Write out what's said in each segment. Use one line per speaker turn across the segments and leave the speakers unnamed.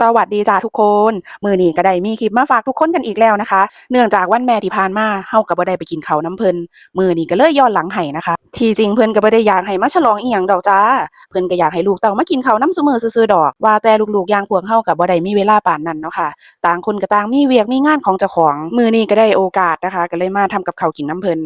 สวัสดีจ้าทุกคน มือนี้ก็ได้มีคลิปมาฝากทุกคนกันอีกแล้วนะคะ เนื่องจากวันแม่ที่ผ่านมาเฮาก็บ่ได้ไปกินเขาน้ำเพิ่นมือนี้ก็เลยย้อนหลังให้นะคะ ที่จริงเพิ่นก็บ่ได้อยากให้มาฉลองอีหยังดอกจ้า เพิ่นก็อยากให้ลูกเต้ามากินเขาน้ำซุมือซื่อๆดอก ว่าแต่ลูกๆย่างพวกเฮาก็บ่ได้มีเวลาปานนั้นเนาะค่ะ ต่างคนก็ต่างมีเวียกมีงานของเจ้าของ มือนี้ก็ได้โอกาสนะคะ ก็เลยมาทำกับเขากินน้ำเพิ่น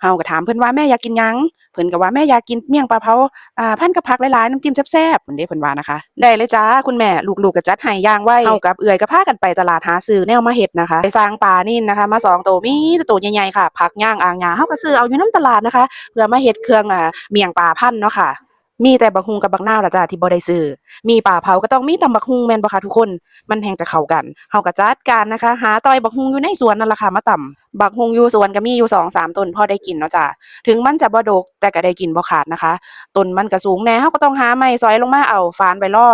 เฮาก็ถามเพิ่นว่าแม่อยากกินยังเพิ่นก็ว่าแม่อยากกินเมี่ยงปลาเผาอ่าพันกับผักหลายๆน้ำจิ้มแซ่บๆเพิ่นเด้เพิ่นว่านะคะ ได้เลยจ้าคุณแม่ลูกๆก็จัดให้ย่างไวเฮากับเอื่อยก็พากันไปตลาดหาซื้อแนวมาเห็ดนะคะ ไปสร้างปลานิ่นนะคะ มาสองตัวมีตัวใหญ่ๆค่ะ ผักย่างอ่างยาเฮาก็ซื้อเอาอยู่น้ำตลาดนะคะ เพื่อมาเห็ดเครื่องอ่าเมี่ยงปลาพันเนาะค่ะมีแต่บักฮุงกับบักนาวล่ะจ้าที่บ่ได้ซื้อ มีป่าเผาก็ต้องมีตำบักฮุงแม่นบ่คะทุกคน มันแห่งจะเข้ากันเฮาก็จัดการนะคะ หาต้อยบักฮุงอยู่ในสวนนั่นล่ะค่ะมาตำบักฮุงยูสวนก็มีอยู่2-3ต้นพอได้กินเนาะจ้าถึงมันจะบ่ดกแต่ก็ได้กินบ่ขาดนะคะต้นมันก็สูงแน่เฮาก็ต้องหาไม้สอยลงมาเอาฟานไปล่อ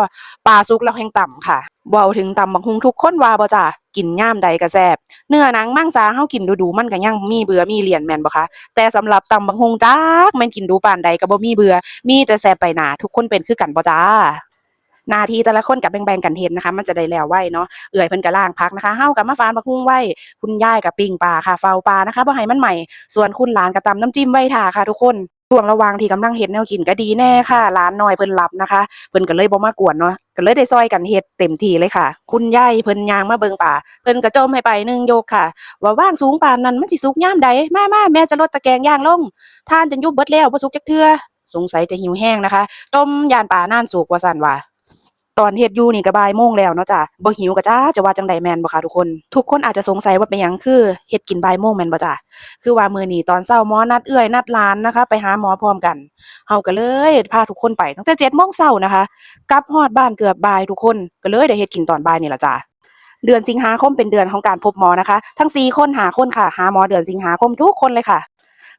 ปลาสุกแล้วแห่งต่ำค่ะเว้าถึงตำบักหุ่งทุกคนว่าบ่จ้ะกินย่ามใดก็แซ่บเนื้อหนังมังสาเฮากินดูๆมันก็ยังมีเบื่อมีเลี่ยนแม่นบ่คะแต่สำหรับตำบักหุ่งจักม่นกินดูปานใดก็บ่มีเบื่อมีแต่แซ่บไปหนาทุกคนเป็นคือกันบ่จ้า นาทีแต่ละคนก็แบ่งๆกันเฮ็ดนะคะ มันจะได้แล้วไวเนาะเอื้อยเพิ่นก็ล้างผักนะคะเฮาก็มาฝานบักหุ่งไว้คุณยายกับปิ้งปลาค่ะเฝ้าปลานะคะบ่ให้มันใหม่ส่วนคุณหลานก็ตำน้ำจิ้มไว้ท่าค่ะทุกคนช่วงระหว่างที่กำลังเฮ็ดแนวกินก็ดีแน่ค่ะหลานน้อยเพิ่นหลับนะคะ เพิ่นก็เลยบ่มากวนเนาะก็เลยได้ซอยกันเฮ็ดเต็มที่เลยค่ะ คุณยายเพิ่นยางมาเบิงป่า เพิ่นก็จมให้ไปหนึ่งโยกค่ะ ว่าว่างสูงปานนั้นมันสิสุกยามใดมามาแม่จะลดตะแกรงย่างลงท่านจนยุบเบิดแล้วบ่สุกจักเทื่อสงสัยจะหิวแห้งนะคะต้มยานป่านานสุกว่าซั่นว่า ตอนเฮ็ดอยู่นี่ก็บ่ายโมงแล้วเนาะจ้ะบ่หิวก็จ้าจะว่าจังใดแม่นบ่คะทุกคน ทุกคนอาจจะสงสัยว่าเป็นหยังคือเฮ็ดกินบ่ายโมงแม่นบ่จ้ะคือว่ามื้อนี้ตอนเช้าหมอนัดเอื้อยนัดหลานนะคะ ไปหาหมอพร้อมกันเฮาก็เลยพาทุกคนไปตั้งแต่7โมงเช้านะคะกลับฮอดบ้านเกือบบ่ายทุกคนก็เลยได้เฮ็ดกินตอนบ่ายนี่ล่ะจ้ะเดือนสิงหาคมเป็นเดือนของการพบหมอนะคะ ทั้งสี่คนหาคนค่ะ หาหมอเดือนสิงหาคมทุกคนเลยค่ะ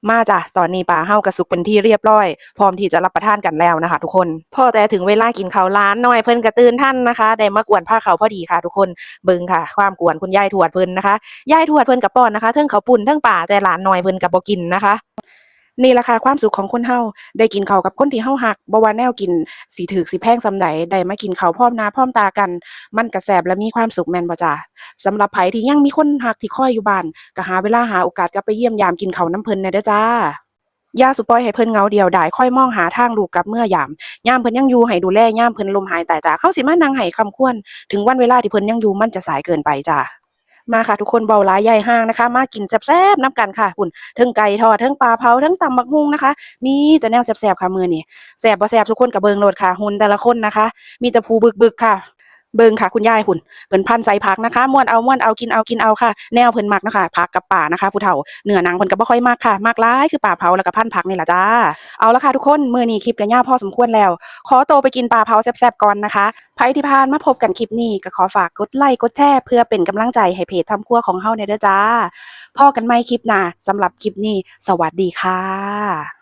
มาจ้ะตอนนี้ปลาเฮากระสุกเป็นที่เรียบร้อย พร้อมที่จะรับประทานกันแล้วนะคะ ทุกคนพอแต่ถึงเวลากินข้าวร้านน้อยเพิ่นกระตื่นท่านนะคะได้มากวนผ้าเขาพอดีค่ะทุกคนเบิ่งค่ะ ความกวนคุณยายทวดเพิ่นนะคะยายทวดเพิ่นกับป้อนนะคะเทิงเขาปุ่นเทิงป่าแต่หลานน้อยเพิ่นกับบ่กินนะคะ นี่ล่ะค่ะความสุขของคนเฮาได้กินข้าวกับคนที่เฮาฮักบ่ว่าแนวกินสิถูกสิแพงส่ำใดได้มากินข้าวพร้อมหน้าพร้อมตากัน มันก็แซ่บและมีความสุขแม่นบ่จ้าสำหรับไผที่ยังมีคนฮักที่คอยอยู่บ้านก็หาเวลาหาโอกาสกลับไปเยี่ยมยามกินข้าวน้ำเพิ่นแน่เด้อจ้าย่าสุปอยให้เพิ่นเงาเดียวดายค่อยมองหาทางลูกกับเมื่อยามยามเพิ่นยังอยู่ให้ดูแลยามเพิ่นลมหายตายจากเฮาสิมานั่งให้คำควร ถึงวันเวลาที่เพิ่นยังอยู่มันจะสายเกินไปจ้า มาค่ะทุกคนเบาหลายใหญ่ห้างนะคะ มากินแซ่บๆน้ำกันค่ะหุ่นเทิงไก่ทอดเทิงปลาเผาเทิงตำบักฮุงนะคะ มีแต่แนวแซ่บๆค่ะมือนี่แซ่บบ่แซ่บทุกคนกับเบิงโหลดค่ะหุ่นแต่ละคนนะคะ มีแต่ผูบึกๆค่ะ เบิงค่ะคุณยายหุ่นเพิ่นพันใส่ผักนะคะม่วนเอาม่วนเอากินเอากินเอาค่ะ แนวเพิ่นมักนะคะผักกับป่านะคะผู้เฒ่าเนื้อหนังเพิ่นก็บ่ค่อยมักค่ะมักหลายคือป่าเผาแล้วก็พันผักนี่ล่ะจ้าเอาละค่ะทุกคนมื้อนี้คลิปก็ยาวพอสมควรแล้ว ขอโตไปกินปลาเผาแซ่บๆก่อนนะคะใครที่ผ่านมาพบกันคลิปนี้ก็ขอฝากกดไลค์กดแชร์เพื่อเป็นกำลังใจให้เพจทำครัวของเฮาเนี่ยเด้อจ้าพอกันใหม่คลิปหน้าสำหรับคลิปนี้ สวัสดีค่ะ